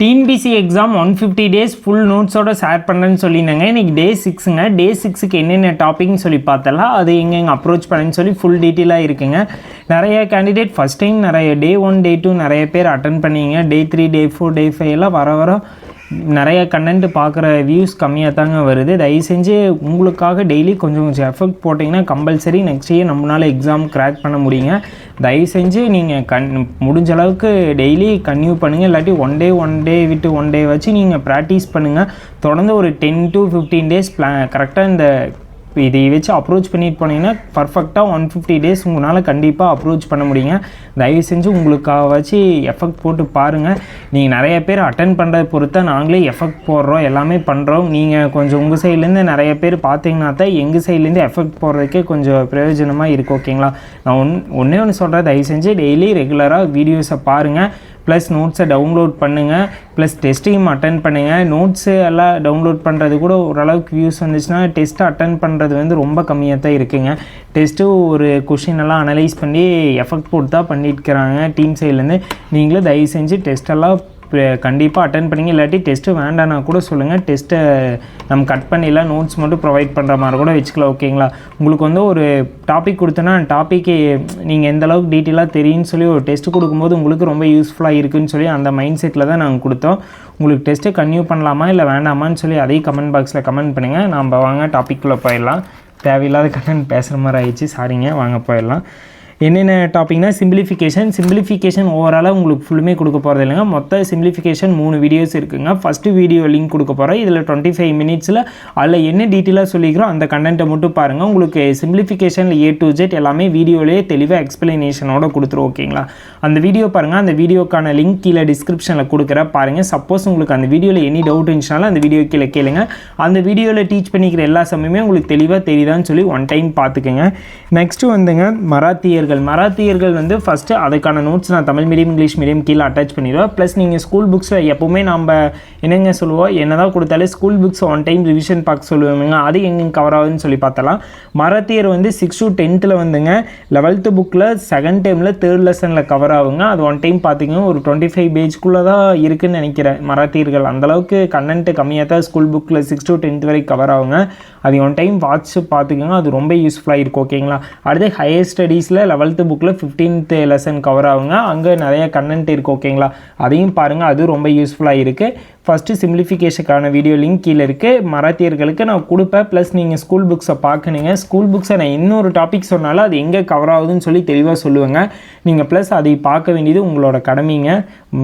TNPSC exam one fifty days full நோட்ஸோட share பண்ணுறேன்னு சொல்லியிருந்தாங்க. இன்றைக்கி டே சிக்ஸுங்க டே சிக்ஸுக்கு என்னென்ன டாபிக்னு சொல்லி பார்த்தலாம் அது எங்கே எங்கே அப்ரோச் பண்ணேன்னு சொல்லி ஃபுல் டீட்டெயிலாக இருக்குங்க. நிறைய கேண்டிடேட் ஃபஸ்ட் டைம் நிறைய டே ஒன் டே டூ நிறைய பேர் அட்டன் பண்ணிங்க. Day three day four day five எல்லாம் வர வர நிறைய கண்டென்ட் பார்க்குற வியூஸ் கம்மியாக தாங்க வருது. தயவு செஞ்சு உங்களுக்காக டெய்லி கொஞ்சம் கொஞ்சம் எஃபெக்ட் போட்டிங்கன்னா கம்பல்சரி நெக்ஸ்ட் இயர் நம்மளால் எக்ஸாம் கிராக் பண்ண முடியுங்க. தயவு செஞ்சு நீங்கள் கண் முடிஞ்ச அளவுக்கு டெய்லி கன்யூ பண்ணுங்கள் இல்லாட்டி ஒன் டே ஒன் டே விட்டு ஒன் டே வச்சு நீங்கள் ப்ராக்டிஸ் பண்ணுங்கள் தொடர்ந்து ஒரு டென் டு ஃபிஃப்டீன் டேஸ் ப்ளா கரெக்டாக இந்த இப்போ இதை வச்சு அப்ரோச் பண்ணிட்டு போனீங்கன்னா பர்ஃபெக்டாக ஒன் ஃபிஃப்டி டேஸ் உங்களால் கண்டிப்பாக அப்ரோச் பண்ண முடியுங்க. தயவு செஞ்சு உங்களுக்காக வச்சு எஃபெக்ட் போட்டு பாருங்கள் நீங்கள் நிறைய பேர் அட்டன் பண்ணுறத பொறுத்த நாங்களே எஃபெக்ட் போடுறோம் எல்லாமே பண்ணுறோம் நீங்கள் கொஞ்சம் உங்கள் சைட்லேருந்து நிறைய பேர் பார்த்தீங்கன்னா தான் எங்கள் சைட்லேருந்து எஃபெக்ட் போடுறதுக்கே கொஞ்சம் பிரயோஜனமாக இருக்குது ஓகேங்களா நான் ஒன் ஒன்றே ஒன்று சொல்கிறேன் தயவு செஞ்சு டெய்லி ரெகுலராக வீடியோஸை பாருங்கள் ப்ளஸ் நோட்ஸை டவுன்லோட் பண்ணுங்கள் ப்ளஸ் டெஸ்ட்டையும் அட்டன் பண்ணுங்கள் நோட்ஸு எல்லாம் டவுன்லோட் பண்ணுறது கூட ஓரளவுக்கு வியூஸ் வந்துச்சுன்னா டெஸ்ட்டு அட்டன் பண்ணுறது வந்து ரொம்ப கம்மியாக தான் இருக்குங்க. டெஸ்ட்டு ஒரு கொஷின் எல்லாம் அனலைஸ் பண்ணி எஃபெக்ட் போட்டு தான் பண்ணிட்டுருக்கிறாங்க டீம் சைட்லேருந்து நீங்களும் தயவு செஞ்சு டெஸ்ட்டெல்லாம் கண்டிப்பாக அட்டன் பண்ணிங்க. இல்லாட்டி டெஸ்ட்டு வேண்டாம்னா கூட சொல்லுங்கள் டெஸ்ட்டை நம்ம கட் பண்ணிடலாம் நோட்ஸ் மட்டும் ப்ரொவைட் பண்ணுற மாதிரி கூட வச்சுக்கலாம். ஓகேங்களா உங்களுக்கு வந்து ஒரு டாபிக் கொடுத்தோன்னா டாப்பிக்கு நீங்கள் எந்த அளவுக்கு டீட்டெயிலாக தெரியும்னு சொல்லி ஒரு டெஸ்ட் கொடுக்கும்போது உங்களுக்கு ரொம்ப யூஸ்ஃபுல்லாக இருக்குன்னு சொல்லி அந்த மைண்ட் செட்டில் தான் நாங்கள் கொடுத்தோம். உங்களுக்கு டெஸ்ட்டு கன்யூ பண்ணலாமா இல்லை வேண்டாமான்னு சொல்லி அதையும் கமெண்ட் பாக்ஸில் கமெண்ட் பண்ணுங்கள் நம்ம வாங்க டாப்பிக்குள்ளே போயிடலாம். தேவையில்லாத கண்டென்ட் பேசுகிற மாதிரி ஆயிடுச்சு. சாரிங்க வாங்க போயிடலாம். என்னென்ன டாபிக்னா சிம்பிளிஃபிகேஷன் சிம்பிளிஃபிகேஷன் ஓவராலாக உங்களுக்கு ஃபுல்லுமே கொடுக்க போகிறது இல்லைங்க. மொத்த சிம்பிளிஃபிகேஷன் மூணு வீடியோஸ் இருக்குங்க. ஃபஸ்ட்டு வீடியோ லிங்க் கொடுக்க போகிறேன் இதில் டுவெண்ட்டி ஃபைவ் மினிட்ஸில் அதில் என்ன டீட்டெயிலாக சொல்லிக்கிறோம் அந்த கண்டென்ட்டை மட்டும் பாருங்கள் உங்களுக்கு சிம்பிளிஃபிகேஷனில் ஏ டு ஜெட் எல்லாமே வீடியோலேயே தெளிவாக எக்ஸ்பிளனேஷனோட கொடுத்துரும் ஓகேங்களா அந்த வீடியோ பாருங்கள் அந்த வீடியோக்கான லிங்க் கீழே டிஸ்கிரிப்ஷனில் கொடுக்குற பாருங்கள் சப்போஸ் உங்களுக்கு அந்த வீடியோவில் எனி டவுட் இருந்துச்சுனாலும் அந்த வீடியோ கீழே கேளுங்க. அந்த வீடியோவில் டீச் பண்ணிக்கிற எல்லா சமயமே உங்களுக்கு தெளிவாக தெரியுதான்னு சொல்லி ஒன் டைம் பார்த்துக்குங்க. நெக்ஸ்ட்டு வந்துங்க மராத்தியர்கள் மராத்தியர்கள் வந்து ஃபஸ்ட்டு அதுக்கான நோட்ஸ் நான் தமிழ் மீடியம் இங்கிலீஷ் மீடியம் கீழே அட்டாச் பண்ணிடுவேன். ப்ளஸ் நீங்கள் ஸ்கூல் புக்ஸில் எப்போவுமே நம்ம என்னங்க சொல்லுவோம்? என்ன தான் கொடுத்தாலே school books one time revision பார்க்க சொல்லுவாங்க அது எங்கெங்க கவர் ஆகுதுன்னு சொல்லி பார்த்தலாம் மராத்தியர் வந்து சிக்ஸ் டு டென்த்தில் வந்துங்க. லெவல்த்து புக்கில் செகண்ட் டைமில் தேர்ட் லெசனில் கவர் ஆகுங்க. அது ஒன் டைம் பார்த்தீங்கன்னா ஒரு டுவெண்ட்டி ஃபைவ் பேஜ்க்குள்ளே தான் இருக்குதுன்னு நினைக்கிறேன் மராத்தியர்கள். அந்தளவுக்கு கண்டென்ட்டு கம்மியாக தான் ஸ்கூல் புக்கில் சிக்ஸ் டு டென்த் வரைக்கும் கவர் ஆகுங்க. அது ஒன் டைம் வாட்ச் பார்த்துக்கோங்க. அது ரொம்ப யூஸ்ஃபுல்லாக இருக்கும் ஓகேங்களா அடுத்து ஹையர் ஸ்டடீஸில் லெவல்த்து புக்கில் ஃபிஃப்டீன்த் லெசன் கவர் ஆகுங்க. அங்கே நிறைய கண்டென்ட் இருக்குது ஓகேங்களா அதையும் பாருங்கள் அது ரொம்ப யூஸ்ஃபுல்லாக இருக்குது ஃபஸ்ட்டு சிம்பிளிஃபிகேஷனுக்கான வீடியோ லிங்க் கீழே இருக்குது மராத்தியர்களுக்கு நான் கொடுப்பேன். ப்ளஸ் நீங்கள் ஸ்கூல் புக்ஸை பார்க்கணுங்க. ஸ்கூல் புக்ஸை நான் இன்னொரு டாபிக் சொன்னாலும் அது எங்கே கவர் ஆகுதுன்னு சொல்லி தெளிவாக சொல்லுவேங்க. நீங்கள் ப்ளஸ் அதை பார்க்க வேண்டியது உங்களோட கடமைங்க.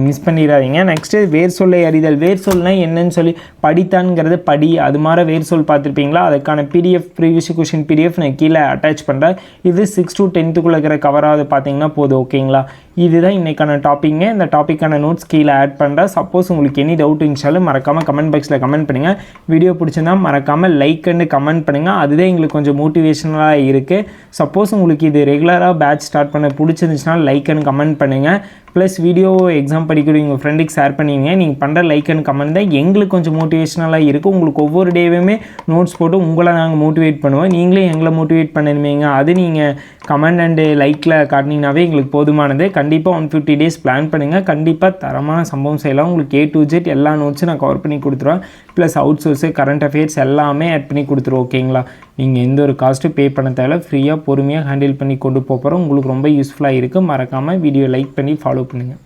மிஸ் பண்ணிடாதீங்க. நெக்ஸ்ட்டு வேர் சொல்லை அறிதல். வேர் சொல்னா என்னன்னு சொல்லி படித்தான்ங்கிறது படி. அது மாதிரி வேர் சொல் பார்த்துருப்பீங்களா? அதுக்கான பிடிஎஃப் ப்ரீவியஸ் கொஷின் பிடிஎஃப் நான் கீழே அட்டாச் பண்ணுறேன் இது சிக்ஸ் டு டென்த்துக்குள்ளே இருக்கிற கவராவது பார்த்தீங்கன்னா போதும். ஓகேங்களா இதுதான் இன்றைக்கான டாப்பிங்க இந்த டாப்பிக்கான நோட்ஸ் கீழே ஆட் பண்ணுறேன் சப்போஸ் உங்களுக்கு எனி டவுட் இருந்துச்சாலும் மறக்காமல் கமெண்ட் பாக்ஸில் கமெண்ட் பண்ணுங்கள் வீடியோ பிடிச்சிருந்தா மறக்காமல் லைக் அண்டு கமெண்ட் பண்ணுங்கள் அதுதான் எங்களுக்கு கொஞ்சம் மோட்டிவேஷனலாக இருக்குது சப்போஸ் உங்களுக்கு இது ரெகுலராக பேட்ச் ஸ்டார்ட் பண்ண பிடிச்சிருந்துச்சுன்னா லைக் அண்ட் கமெண்ட் பண்ணுங்கள் ப்ளஸ் வீடியோ எக்ஸாம் படிக்கிற உங்கள் ஃப்ரெண்டுக்கு ஷேர் பண்ணிங்க நீங்கள் பண்ணுற லைக் அண்ட் கமெண்ட் தான் எங்களுக்கு கொஞ்சம் மோட்டிவேஷனலாக இருக்கும் உங்களுக்கு ஒவ்வொரு டேவுமே நோட்ஸ் போட்டு உங்களை நாங்கள் மோட்டிவேட் பண்ணுவோம். நீங்களே எங்களை மோட்டிவேட் பண்ணணுமேங்க. அது நீங்கள் கமெண்ட் அண்டு லைக்கில் காட்டினீங்கனாவே எங்களுக்கு போதுமானது. கண்டிப்பாக ஒன் ஃபிஃப்டி டேஸ் பிளான் பண்ணுங்கள் கண்டிப்பாக தரமான சம்பவம் செய்யலாம். உங்களுக்கு ஏ டு ஜெட் எல்லா நோட்ஸும் நான் கவர் பண்ணி கொடுத்துருவேன். Plus out source current affairs எல்லாமே ஆட் பண்ணி கொடுத்துருவோம் ஓகேங்களா நீங்கள் எந்த ஒரு காஸ்ட்டும் பே பண்ண தேவை ஃப்ரீயாக பொறுமையாக ஹேண்டில் பண்ணி கொண்டு போகிறோம் உங்களுக்கு ரொம்ப யூஸ்ஃபுல்லாக இருக்குது மறக்காமல் வீடியோ லைக் பண்ணி ஃபாலோ பண்ணுங்கள்